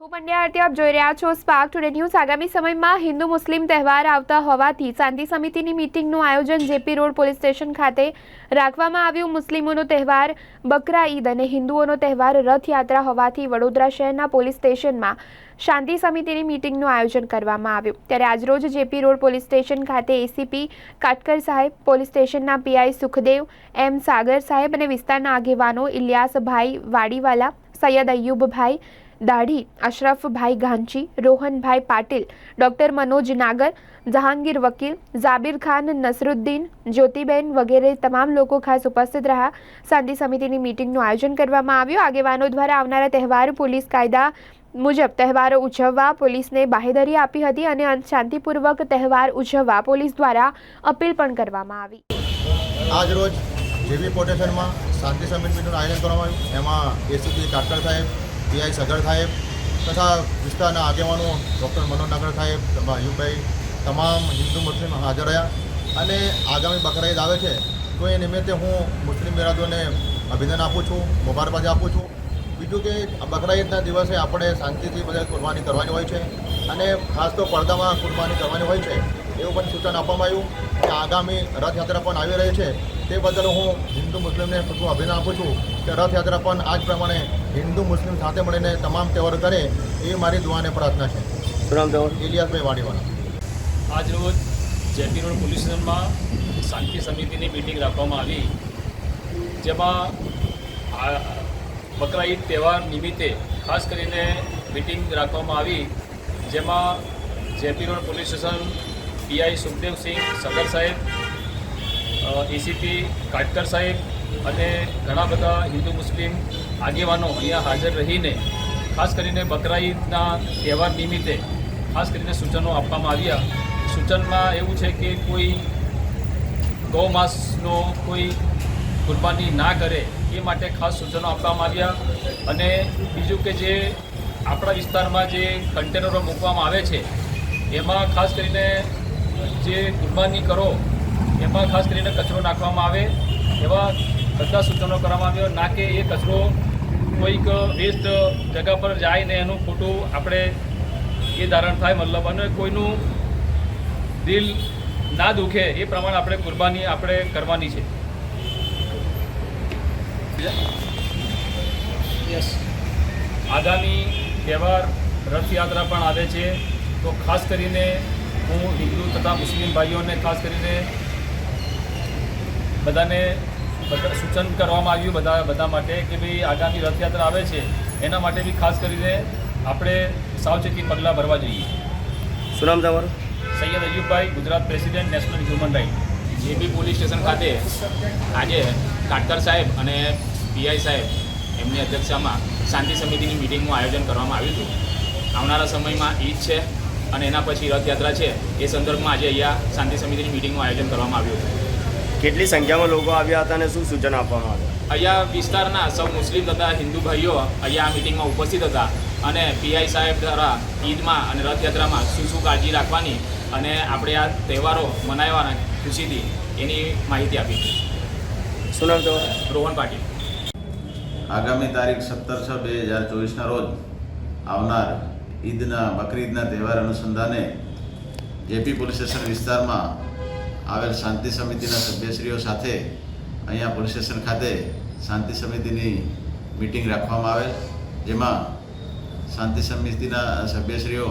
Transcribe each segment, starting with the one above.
હું પંડ્યા આરતી આપ જોઈ રહ્યા છો સ્પાર્ક ટુડે ન્યૂઝ આગામી સમયમાં હિન્દુ મુસ્લિમ તહેવાર આવતા હોવાથી શાંતિ સમિતિની મિટિંગનું આયોજન જેપી રોડ પોલીસ સ્ટેશન ખાતે રાખવામાં આવ્યું. મુસ્લિમોનો તહેવાર બકરા ઈદ અને હિન્દુઓનો તહેવાર રથયાત્રા હોવાથી વડોદરા શહેરના પોલીસ સ્ટેશનમાં શાંતિ સમિતિની મિટિંગનું આયોજન કરવામાં આવ્યું. ત્યારે આજરોજ જેપી રોડ પોલીસ સ્ટેશન ખાતે એસીપી કાટકર સાહેબ, પોલીસ સ્ટેશનના પીઆઈ સુખદેવ, એમ સાગર સાહેબ અને વિસ્તારના આગેવાનો ઇલિયાસભાઈ વાડીવાલા, સૈયદ અયુબભાઈ દાઢી અશરફભાઈ ગાંચી રોહનભાઈ પાટીલ ડૉક્ટર મનોજ નાગર જહાંગીર વકીલ ઝાબિર ખાન નસરુદ્દીન જ્યોતિબેન વગેરે તમામ લોકો ખાસ ઉપસ્થિત રહ્યા શાંતિ સમિતિની મીટિંગનું આયોજન કરવામાં આવ્યું. આગેવાનો દ્વારા આવનારા તહેવાર, પોલીસ કાયદા મુજબ તહેવારો ઉજવવા, પોલીસને બાહેધરી આપી હતી અને શાંતિપૂર્વક તહેવાર ઉજવવા પોલીસ દ્વારા અપીલ પણ કરવામાં આવી. આજ રોજ જેવી પોટેશનમાં શાંતિ સમિતિનું આયોજન કરવામાં આવ્યું. એમાં એસીપી કાટકર સાહેબ પીઆઈ સગર સાહેબ તથા વિસ્તારના આગેવાનો ડૉક્ટર મનોજ નગર સાહેબ અયુબભાઈ તમામ હિન્દુ મુસ્લિમ હાજર રહ્યા. અને આગામી બકરા ઈદ આવે છે. તો એ નિમિત્તે હું મુસ્લિમ બિરાદોને અભિનંદન આપું છું, મુબારકબાદી આપું છું. બીજું કે બકરા ઈદના દિવસે આપણે શાંતિથી બધા કુરબાની કરવાની હોય છે અને ખાસ તો પડદામાં કુરબાની કરવાની હોય છે. એવું પણ સૂચન આપવામાં આવ્યું કે આગામી રથયાત્રા પણ આવી રહી છે. તે બદલ હું હિન્દુ મુસ્લિમને ખૂબ અભિનંદન આપું છું કે રથયાત્રા પણ આ જ પ્રમાણે હિન્દુ મુસ્લિમ સાથે મળીને તમામ તહેવારો કરે એવી મારી દુઆને પ્રાર્થના છે. ઇલિયાસભાઈ વાડીવાલા. આજ રોજ જેપી રોડ પોલીસ સ્ટેશનમાં શાંતિ સમિતિની મિટિંગ રાખવામાં આવી જેમાં બકરા ઈદ તહેવાર નિમિત્તે ખાસ કરીને મિટિંગ રાખવામાં આવી જેમાં JP road police station PI Sukhdevsinh Sagar સાહેબ એસીપી કાટકર સાહેબ અને ઘણા બધા હિન્દુ મુસ્લિમ આગેવાનો અહીંયા હાજર રહીને, ખાસ કરીને બકરા ઈદના તહેવાર નિમિત્તે ખાસ કરીને સૂચનો આપવામાં આવ્યા. સૂચનમાં એવું છે કે કોઈ ગૌ માસનો કોઈ કુરબાની ના કરે એ માટે ખાસ સૂચનો આપવામાં આવ્યા. અને બીજું કે જે આપણા વિસ્તારમાં જે કન્ટેનરો મૂકવામાં આવે છે, એમાં ખાસ કરીને જે કુરબાની કરો, એમાં ખાસ કરીને કચરો નાખવામાં આવે. એવા બધા સૂચનો કરવામાં આવ્યો. ના કે એ કચરો કોઈક વેસ્ટ જગા પર જાય ને એનું ખોટું આપણે એ ધારણ થાય મતલબ. અને કોઈનું દિલ ના દુખે એ પ્રમાણે આપણે કુરબાની આપણે કરવાની છે. આગામી તહેવાર રથયાત્રા પણ આવે છે. તો ખાસ કરીને હું હિન્દુ તથા મુસ્લિમ ભાઈઓને ખાસ કરીને બધાને બધા સૂચન કરવામાં આવ્યું બધા બધા માટે કે ભાઈ આગામી રથયાત્રા આવે છે એના માટે બી ખાસ કરીને આપણે સાવચેતી પગલાં ભરવા જોઈએ. શું નામ તમારું? Sayyed Ayubbhai Gujarat president national human right JB police station ખાતે આજે કાટકર સાહેબ અને પીઆઈ સાહેબ એમની અધ્યક્ષતામાં શાંતિ સમિતિની મિટિંગનું આયોજન કરવામાં આવ્યું હતું. આવનારા સમયમાં ઈદ છે અને એના પછી રથયાત્રા છે. એ સંદર્ભમાં આજે અહીંયા શાંતિ સમિતિની મિટિંગનું આયોજન કરવામાં આવ્યું હતું. કેટલી સંખ્યામાં લોકો આવ્યા હતા અને શું સૂચન આપવામાં આવ્યા? અહીંયા વિસ્તારના સૌ મુસ્લિમ તથા હિન્દુ ભાઈઓ અહીંયા આ મિટિંગમાં ઉપસ્થિત હતા અને પીઆઈ સાહેબ દ્વારા ઈદમાં અને રથયાત્રામાં શું શું કાળજી રાખવાની અને આપણે આ તહેવારો મનાવવાના ખુશીથી એની માહિતી આપી. શું નામ રોહન પાટીલ. આગામી તારીખ સત્તર છ બે હજાર ચોવીસના રોજ આવનાર ઈદના બકરીદના તહેવાર અનુસંધાને જેપી પોલીસ સ્ટેશન વિસ્તારમાં આવેલ શાંતિ સમિતિના સભ્યશ્રીઓ સાથે અહીંયા પોલીસ સ્ટેશન ખાતે શાંતિ સમિતિની મિટિંગ રાખવામાં આવેલ જેમાં શાંતિ સમિતિના સભ્યશ્રીઓ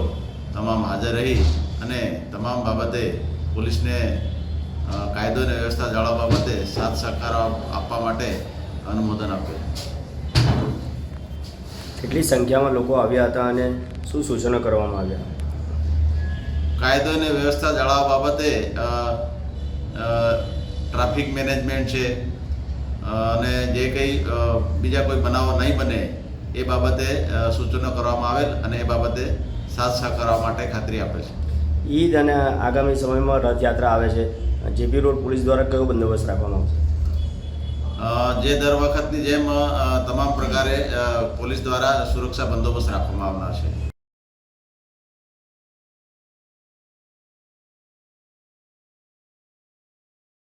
તમામ હાજર રહી અને તમામ બાબતે પોલીસને કાયદો અને વ્યવસ્થા જાળવવા બાબતે સાથ સહકાર આપવા માટે અનુમોદન આપ્યું. કેટલી સંખ્યામાં લોકો આવ્યા હતા અને શું સૂચનો કરવામાં આવ્યા? કાયદો અને વ્યવસ્થા જાળવવા બાબતે ટ્રાફિક મેનેજમેન્ટ છે અને જે કંઈ બીજા કોઈ બનાવો નહીં બને એ બાબતે સૂચનો કરવામાં આવેલ અને એ બાબતે સાથ સહકાર આપવા માટે ખાતરી આપે છે. ઈદ અને આગામી સમયમાં રથયાત્રા આવે છે. જેપી રોડ પોલીસ દ્વારા કયો બંદોબસ્ત રાખવામાં આવશે? જે દર વખતની જેમ તમામ પ્રકારે પોલીસ દ્વારા સુરક્ષા બંદોબસ્ત રાખવામાં આવનાર છે.